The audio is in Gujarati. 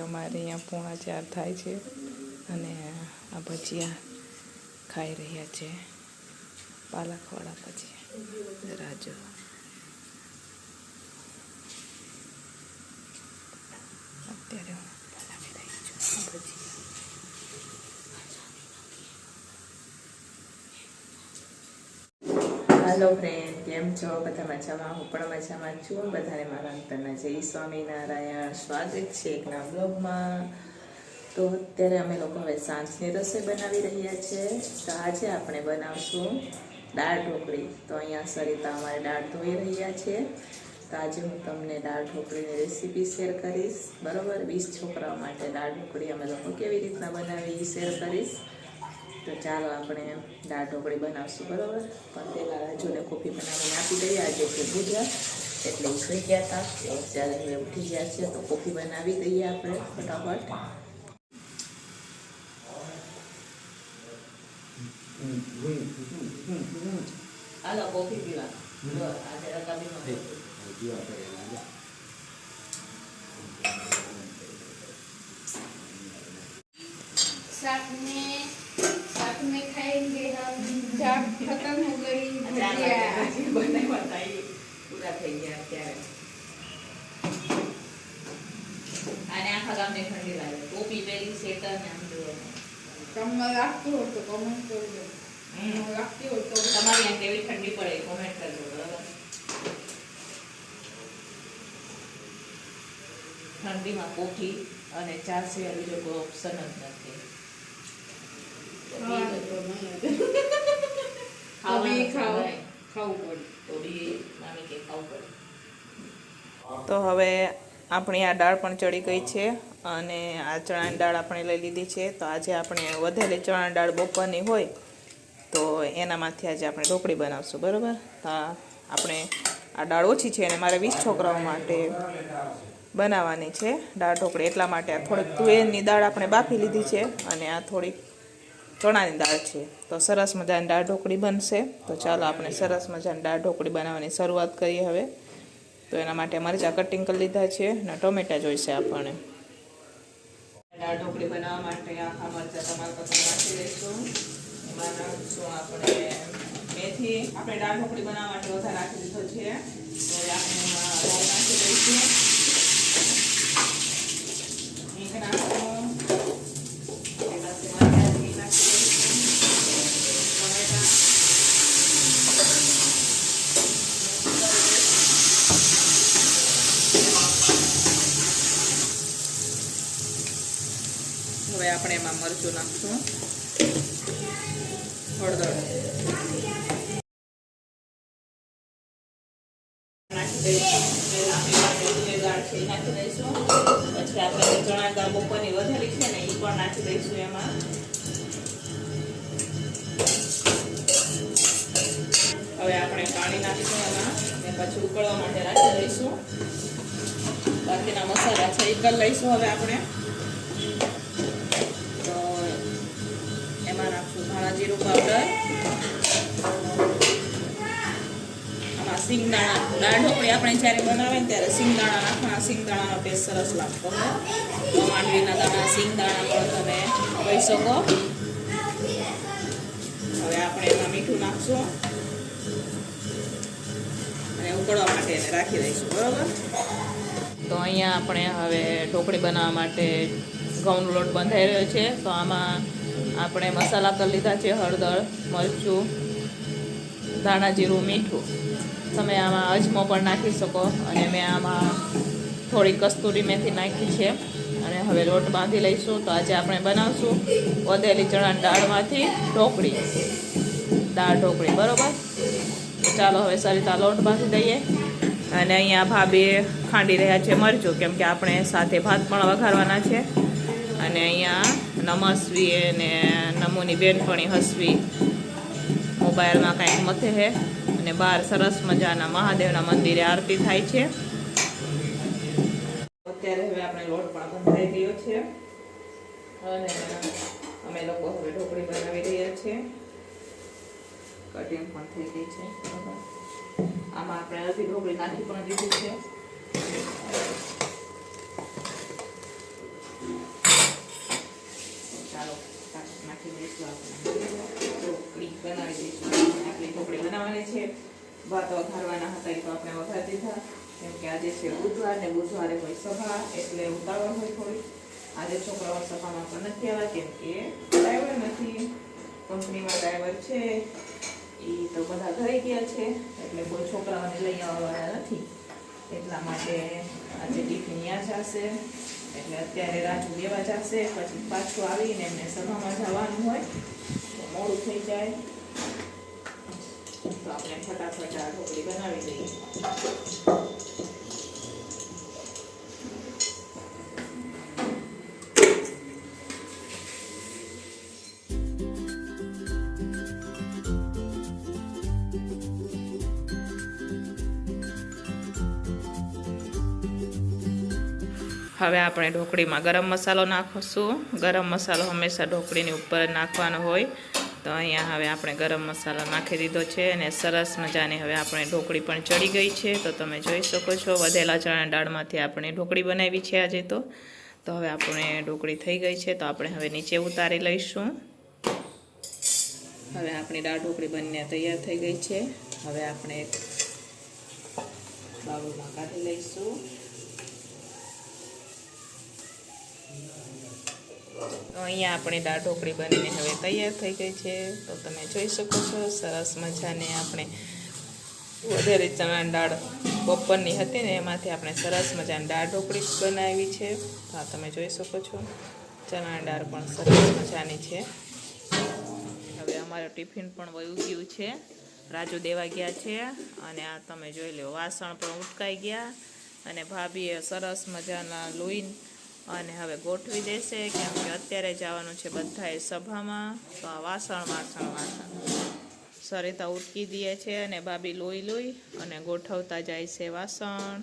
અમારે અહીંયા પોણા ચાર થાય છે અને આ ભજીયા ખાઈ રહ્યા છે. પાલકવાળા ભજીયા. રાજો અત્યારે હું બનાવી રહી છું ભજીયા. હાલો ફ્રેન્ડ કેમ છો? બધા મજામાં? હું પણ મજામાં છું. બધાને મારા અંતરના જય સ્વામિનારાયણ. સ્વાગત છે એક ના બ્લોગમાં. તો અત્યારે અમે લોકો હવે સાંજની રસોઈ બનાવી રહ્યા છે. તો આજે આપણે બનાવશું દાળ ઢોકળી. તો અહીંયા સરિતા અમારે દાળ ધોઈ રહ્યા છે. તો આજે હું તમને દાળ ઢોકળીની રેસીપી શેર કરીશ. બરાબર? વીસ છોકરાઓ માટે દાળ ઢોકળી અમે લોકો કેવી રીતના બનાવી શેર કરીશ. તો ચાલો આપણે દાળ ઢોકળી બનાવશું બરાબર? પણ પહેલાં રાજુને કોફી બનાવીને આપી દઈએ. આજે છે ગુજરાત એટલે ઉઠી ગયા હતા. અત્યારે હવે ઉઠી ગયા છે તો કોફી બનાવી દઈએ આપણે ફટાફટ. હાલો કોફી પીવા. આજે રકાબીમાં. શાક અને આખા હોય તો કોમેન્ટ કેવી ઠંડી પડે કોમેન્ટ કરજો બરાબર? ઠંડીમાં કોફી અને ચા સિવાય બીજો કોઈ ઓપ્શન જ નથી. તો હવે આપણી આ દાળ પણ ચડી ગઈ છે અને આ ચણાની દાળ આપણે લઈ લીધી છે. તો આજે આપણે વધેલી ચણાની દાળ બપોરની હોય તો એનામાંથી આજે આપણે ઢોકળી બનાવશું બરાબર? તો આપણે આ દાળ ઓછી છે અને મારે વીસ છોકરાઓ માટે બનાવવાની છે દાળ ઢોકળી. એટલા માટે આ થોડીક તુવેરની દાળ આપણે બાફી લીધી છે અને આ થોડીક ચણાની દાળ છે. તો સરસ મજાની દાળ ઢોકળી બનશે. તો ચાલો આપણે સરસ મજાની દાળ ઢોકળી બનાવવાની શરૂઆત કરીએ હવે. તો એના માટે મરચાં કટિંગ કરી લીધા છે અને ટોમેટા જોઈશે આપણને. દાળ ઢોકળી બનાવવા માટે આખા મરચાં તમારા પસંદ નાખી દઈશું. એમાં નાખીશું આપણે મેથી. આપણે દાળ ઢોકળી બનાવવા માટે વધારે રાખી દીધો છે તો હવે આપણે એમાં રાઈ નાખી દઈશું હિંગ નાખશું એના સિવાય નાખી દઈશું ટમેટા હવે આપણે એમાં મરચું નાખશું. હળદર. નાખી દઈશું. પછી આપણે ચણા દાળ બપોરની છે ને એ પણ નાખી દઈશું એમાં. હવે આપણે પાણી નાખીશું એમાં ને પછી ઉકળવા માટે રાખી દઈશું. બાકીના મસાલા છે એ કરી લઈશું હવે આપણે. જીરું પાવડર. આમાં સિંગદાણા દાળ ઢોકળી આપણે જ્યારે બનાવે ને ત્યારે સિંગદાણા નાખવાના. સિંગદાણાનો ટેસ્ટ સરસ લાગતો હોય માંડવીના દાણા, સિંગદાણા પણ તમે કહી શકો. હવે આપણે એમાં મીઠું નાખશું. અને ઉકળવા માટે રાખી દઈશું, બરાબર? તો અહીંયા આપણે હવે ઢોકળી બનાવવા માટે ઘઉંનો લોટ બંધાઈ રહ્યો છે. તો આમાં આપણે મસાલા કરી લીધા છે, હળદર, મરચું, ધાણા જીરું, મીઠું. તમે આમાં અજમો પણ નાખી શકો અને મેં આમાં થોડી કસ્તુરી મેથી નાખી છે. અને હવે લોટ બાંધી લઈશું. તો આજે આપણે બનાવશું વધેલી ચણાની દાળમાંથી ઢોકળી. દાળ ઢોકળી, બરોબર? ચાલો હવે સરિતા લોટ બાંધી દઈએ. અને અહીંયા ભાભી ખાંડી રહ્યા છે મરચું, કેમ કે આપણે સાથે ભાત પણ વઘારવાના છે. અને અહીંયા નમસ્વી અને નમુની બેનપણી હસવી મોબાઈલમાં કાંઈક મથે છે અને બહાર સરસ મજાના મહાદેવના મંદિરે આરતી થાય છે. અત્યારે હવે આપણે લોટ પણ બંધાઈ ગયો છે. અને અમે લોકો હવે ઢોકળી બનાવી રહ્યા છીએ કટિંગ પણ થઈ ગઈ છે. આમાં આપણે અડધી ઢોકળી નાખી પણ દીધી છે તો આપણે ઢોકળી છે ભાત વઘારવાના હતા એ તો આપણે વઘારી દીધા કેમ આજે છે બુધવાર બુધવારે કોઈ સભા એટલે ઉતાવળ હોય થોડી આજે છોકરાઓ સભામાં પણ નથી આવ્યા કેમ ડ્રાઈવર નથી કંપનીમાં ડ્રાઈવર છે એ તો બધા ઘરે ગયા છે એટલે કોઈ છોકરાઓને લઈ આવવાના નથી. એટલા માટે આજે ટિફિન ત્યાં જશે એટલે અત્યારે રાજુ દેવા જશે, પછી પાછું આવીને એમને સભામાં જવાનું હોય, તો મોડું થઈ જાય. તો આપણે ફટાફટ આ ઢોકળી બનાવી દઈએ. હવે આપણે ઢોકળીમાં ગરમ મસાલો નાખીશું. ગરમ મસાલો હંમેશા ઢોકળીની ઉપર નાખવાનો હોય. તો અહીંયા હવે આપણે ગરમ મસાલો નાખી દીધો છે અને સરસ મજાની હવે આપણે ઢોકળી પણ ચડી ગઈ છે. તો તમે જોઈ શકો છો, વધેલા ચણા દાળમાંથી આપણે ઢોકળી બનાવી છે આજે તો. તો હવે આપણે ઢોકળી થઈ ગઈ છે, તો આપણે હવે નીચે ઉતારી લઈશું. હવે આપણી દાળ ઢોકળી બનીને તૈયાર થઈ ગઈ છે. હવે આપણે બાઉલમાં કાઢી લઈશું. તો અહીંયા આપણી દાળ ઢોકળી બનીને હવે તૈયાર થઈ ગઈ છે. તો તમે જોઈ શકો છો, સરસ મજાને આપણે વધારે ચણા દાળ બપોરની હતી ને એમાંથી આપણે સરસ મજાની દાળ ઢોકળી બનાવી છે. તો તમે જોઈ શકો છો ચણા દાળ પણ સરસ મજાની છે. હવે અમારું ટિફિન પણ વયું ગયું છે. રાજુ દેવા ગયા છે અને આ તમે જોઈ લો, વાસણ પણ ઉટકાઈ ગયા અને ભાભીએ સરસ મજાના લોહીન અને હવે ગોઠવી દેશે કેમ કે અત્યારે જવાનું છે બધાએ સભામાં. તો આ વાસણ વાસણ વાસણ. સરિતા ઉટકી દે છે અને ભાભી લોહી લોહી અને ગોઠવતા જાય છે વાસણ.